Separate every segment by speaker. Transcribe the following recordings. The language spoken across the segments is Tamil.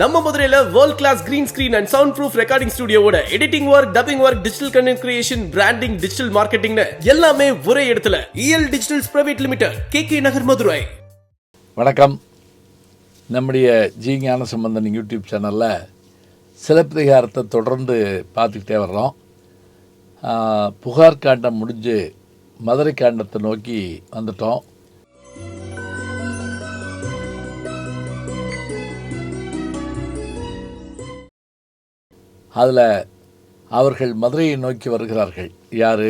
Speaker 1: நம்ம மதுரையில world class green screen and soundproof recording ஸ்டுடியோட editing work dubbing work digital content creation branding digital மார்க்கெட்டிங்னு எல்லாமே ஒரே இடத்துல. EL digitals private limited K K Nagar Madurai
Speaker 2: வணக்கம். நம்முடைய ஜி ஞான சம்பந்தன் யூடியூப் சேனலில் சிலப்பதிகாரத்தை தொடர்ந்து பார்த்துக்கிட்டே வர்றோம். புகார் காண்டம் முடிஞ்சு மதுரை காண்டத்தை நோக்கி வந்துட்டோம். அதில் அவர்கள் மதுரையை நோக்கி வருகிறார்கள். யார்?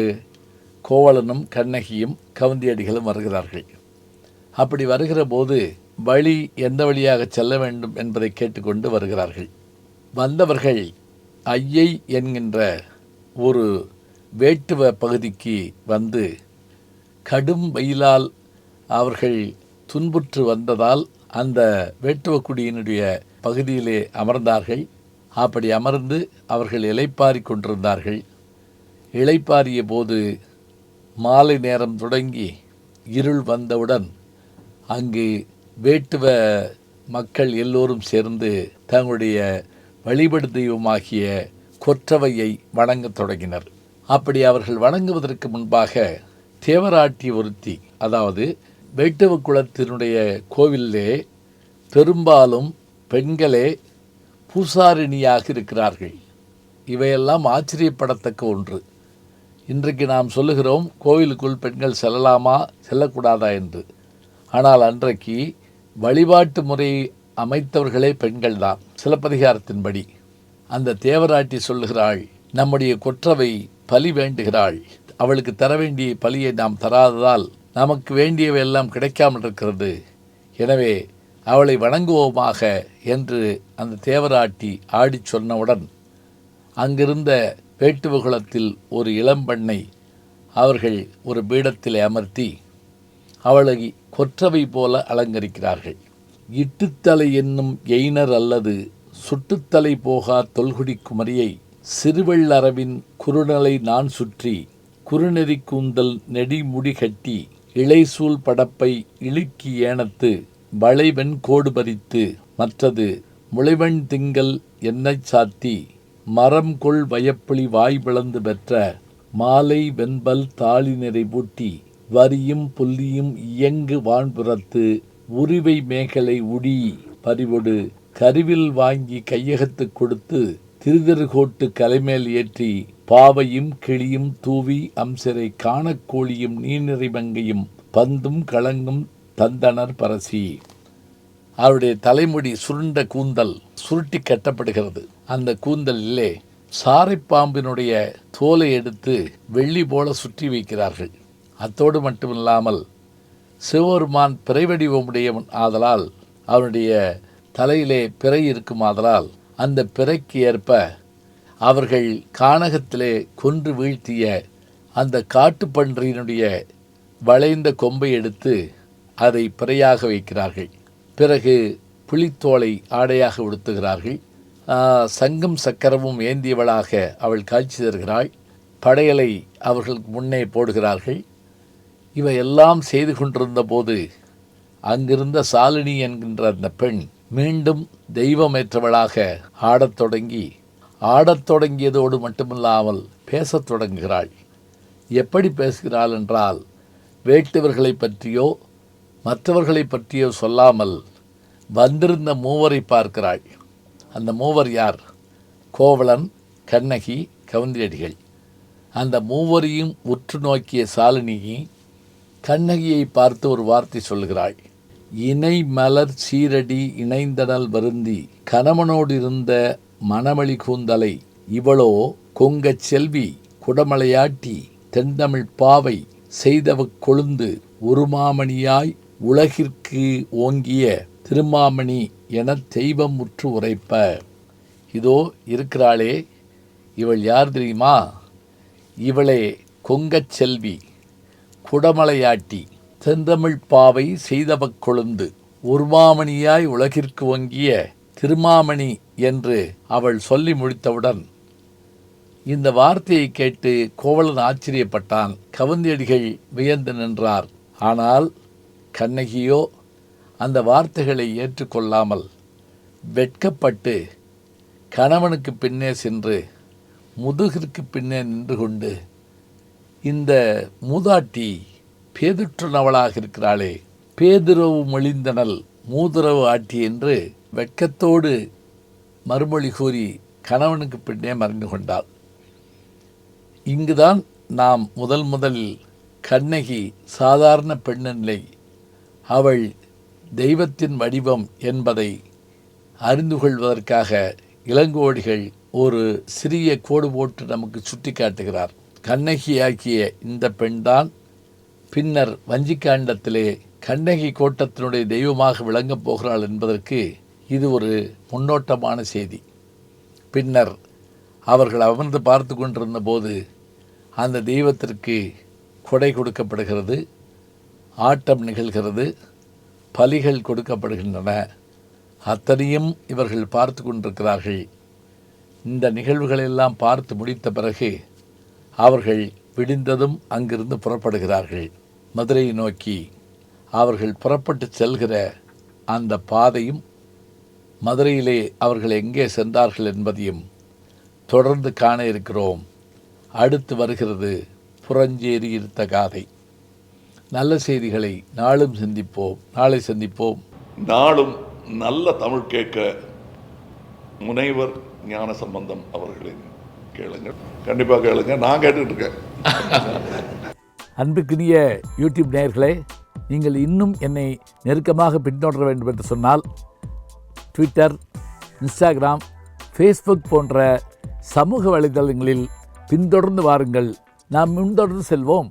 Speaker 2: கோவலனும் கண்ணகியும் கவுந்தியடிகளும் வருகிறார்கள். அப்படி வருகிற போது வழி எந்த வழியாக செல்ல வேண்டும் என்பதை கேட்டுக்கொண்டு வருகிறார்கள். வந்தவர்கள் ஐயை என்கின்ற ஒரு வேட்டுவ பகுதிக்கு வந்து கடும் வெயிலால் அவர்கள் துன்புற்று வந்ததால் அந்த வேட்டுவக்குடியினுடைய பகுதியிலே அமர்ந்தார்கள். அப்படி அமர்ந்து அவர்கள் இலைப்பாரி கொண்டிருந்தார்கள். இலைப்பாரிய போது மாலை நேரம் தொடங்கி இருள் வந்தவுடன் அங்கு வேட்டுவ மக்கள் எல்லோரும் சேர்ந்து தங்களுடைய வழிபடு தெய்வமாகிய கொற்றவையை வணங்கத் தொடங்கினர். அப்படி அவர்கள் வணங்குவதற்கு முன்பாக தேவராட்டி ஒருத்தி அதாவது வேட்டுவ குலத்தினுடைய கோவிலிலே பெரும்பாலும் பெண்களே பூசாரிணியாக இருக்கிறார்கள். இவையெல்லாம் ஆச்சரியப்படத்தக்க ஒன்று. இன்றைக்கு நாம் சொல்லுகிறோம் கோவிலுக்குள் பெண்கள் செல்லலாமா செல்லக்கூடாதா என்று. ஆனால் அன்றைக்கு வழிபாட்டு முறையை அமைத்தவர்களே பெண்கள்தான். சிலப்பதிகாரத்தின்படி அந்த தேவராட்டி சொல்லுகிறாள் நம்முடைய கொற்றவை பலி வேண்டுகிறாள். அவளுக்கு தர வேண்டிய பலியை நாம் தராததால் நமக்கு வேண்டியவை எல்லாம் கிடைக்காமல் இருக்கிறது. எனவே அவளை வணங்குவோமாக என்று அந்த தேவராட்டி ஆடிச் சொன்னவுடன் அங்கிருந்த வேட்டுவகுளத்தில் ஒரு இளம்பெண்ணை அவர்கள் ஒரு பீடத்தில் அமர்த்தி அவளை கொற்றவை போல அலங்கரிக்கிறார்கள். இட்டுத்தலை என்னும் எய்னர் அல்லது சுட்டுத்தலை போகா தொல்குடி குமரியை சிறுவள்ளரவின் குறுநலை நான் சுற்றி குறுநெறி கூந்தல் நெடிமுடி கட்டி இளைசூல் படப்பை இழுக்கி ஏனத்து வளைவெண் கோடு பறித்து மற்றது முளைவெண் திங்கள் எண்ணெய் சாத்தி மரம் கொள் வயப்பிளி வாய் பிளந்து பெற்ற மாலை வெண்பல் தாளி நிறைவூட்டி வரியும் புள்ளியும் இயங்கு வான்புறத்து உரிவை மேகலை உடி பறிவொடு கருவில் வாங்கி கையகத்துக் கொடுத்து திருதருகோட்டு கலைமேல் ஏற்றி பாவையும் கிளியும் தூவி அம்சரை காணக்கோழியும் நீர்நிறைமங்கையும் பந்தும் களங்கும் தந்தனர் பரசி. அவருடைய தலைமுடி சுருண்ட கூந்தல் சுருட்டி கட்டப்படுகிறது. அந்த கூந்தலிலே சாரைப்பாம்பினுடைய தோலை எடுத்து வெள்ளி போல சுற்றி வைக்கிறார்கள். அத்தோடு மட்டுமில்லாமல் சிவபெருமான் பிறைவடிவமுடையவன் ஆதலால் அவனுடைய தலையிலே பிறை இருக்கும் ஆதலால் அந்த பிறைக்கு ஏற்ப அவர்கள் கானகத்திலே கொன்று வீழ்த்திய அந்த காட்டுப்பன்றியினுடைய வளைந்த கொம்பை எடுத்து அதை பிறையாக வைக்கிறார்கள். பிறகு புளித்தோலை ஆடையாக உடுத்துகிறார்கள். சங்கம் சக்கரமும் ஏந்தியவளாக அவள் காட்சி தருகிறாள். படையலை அவர்களுக்கு முன்னே போடுகிறார்கள். இவையெல்லாம் செய்து கொண்டிருந்த போது அங்கிருந்த சாலினி என்கின்ற அந்த பெண் மீண்டும் தெய்வமேற்றவளாக ஆடத் தொடங்கி ஆடத் தொடங்கியதோடு மட்டுமில்லாமல் பேசத் தொடங்குகிறாள். எப்படி பேசுகிறாள் என்றால் வேட்டுவர்களை பற்றியோ மற்றவர்களை பற்றியோ சொல்லாமல் வந்திருந்த மூவரை பார்க்கிறாள் அந்த மூவர் யார்? கோவலன் கண்ணகி கவுந்தியடிகள். அந்த மூவரையும் உற்று நோக்கிய சாலினி கண்ணகியை பார்த்து ஒரு வார்த்தை சொல்கிறாள் இணை மலர் சீரடி இணைந்தனல் வருந்தி கணவனோடு இருந்த மணமளி கூந்தலை இவளோ கொங்கச் செல்வி குடமலையாட்டி தென்தமிழ் பாவை செய்தவ கொழுந்து உருமாமணியாய் உலகிற்கு ஓங்கிய திருமாமணி என தெய்வம் முற்று உரைப்ப. இதோ இருக்கிறாளே இவள் யார் தெரியுமா? இவளே கொங்கச் செல்வி குடமலையாட்டி செந்தமிழ் பாவை செய்தவக் கொழுந்து. உருமாமணியாய் உலகிற்கு ஒங்கிய திருமாமணி என்று அவள் சொல்லி முடித்தவுடன் இந்த வார்த்தையை கேட்டு கோவலன் ஆச்சரியப்பட்டான். கவுந்தியடிகள் வியந்து நின்றார். ஆனால் கண்ணகியோ அந்த வார்த்தைகளை ஏற்றுக்கொள்ளாமல் வெட்கப்பட்டு கணவனுக்கு பின்னே சென்று முதுகிற்கு பின்னே நின்று கொண்டு இந்த மூதாட்டி பேதுற்றுனவளாக இருக்கிறாளே பேதுரவு மொழிந்தனல் மூதுரவு ஆட்டி என்று வெட்கத்தோடு மறுமொழி கூறி கணவனுக்கு பின்னே மறைந்து கொண்டாள். இங்குதான் நாம் முதல் முதலில் கண்ணகி சாதாரண பெண்ணில்லை அவள் தெய்வத்தின் வடிவம் என்பதை அறிந்து கொள்வதற்காக இளங்கோடிகள் ஒரு சிறிய கோடு போட்டு நமக்கு சுட்டி காட்டுகிறார். கண்ணகியாக்கிய இந்த பெண்தான் பின்னர் வஞ்சிக்காண்டத்திலே கண்ணகி கோட்டத்தினுடைய தெய்வமாக விளங்கப் போகிறாள் என்பதற்கு இது ஒரு முன்னோட்டமான செய்தி. பின்னர் அவர்கள் அமர்ந்து பார்த்து கொண்டிருந்த போது அந்த தெய்வத்திற்கு கொடை கொடுக்கப்படுகிறது. ஆட்டம் நிகழ்கிறது பலிகள் கொடுக்கப்படுகின்றன. அத்தனையும் இவர்கள் பார்த்து கொண்டிருக்கிறார்கள். இந்த நிகழ்வுகளெல்லாம் பார்த்து முடித்த பிறகு அவர்கள் விடிந்ததும் அங்கிருந்து புறப்படுகிறார்கள். மதுரையை நோக்கி அவர்கள் புறப்பட்டு செல்கிற அந்த பாதையும் மதுரையிலே அவர்கள் எங்கே சென்றார்கள் என்பதையும் தொடர்ந்து காண இருக்கிறோம். அடுத்து வருகிறது புறஞ்சேரி இருத்த காதை நல்ல செய்திகளை நாளும் சிந்திப்போம் நாளை சந்திப்போம்.
Speaker 3: நாளும் நல்ல தமிழ் கேட்க முனைவர் ஞான சம்பந்தம் அவர்களின் கேளுங்கள். கண்டிப்பாக கேளுங்க. நான் கேட்டுட்டு இருக்கேன்
Speaker 2: அன்புக்குரிய யூடியூப் நேயர்களே நீங்கள் இன்னும் என்னை நெருக்கமாக பின்தொடர வேண்டும் என்று சொன்னால் ட்விட்டர் இன்ஸ்டாகிராம் ஃபேஸ்புக் போன்ற சமூக வலைதளங்களில் பின்தொடர்ந்து வாருங்கள். நாம் முன்தொடர்ந்து செல்வோம்.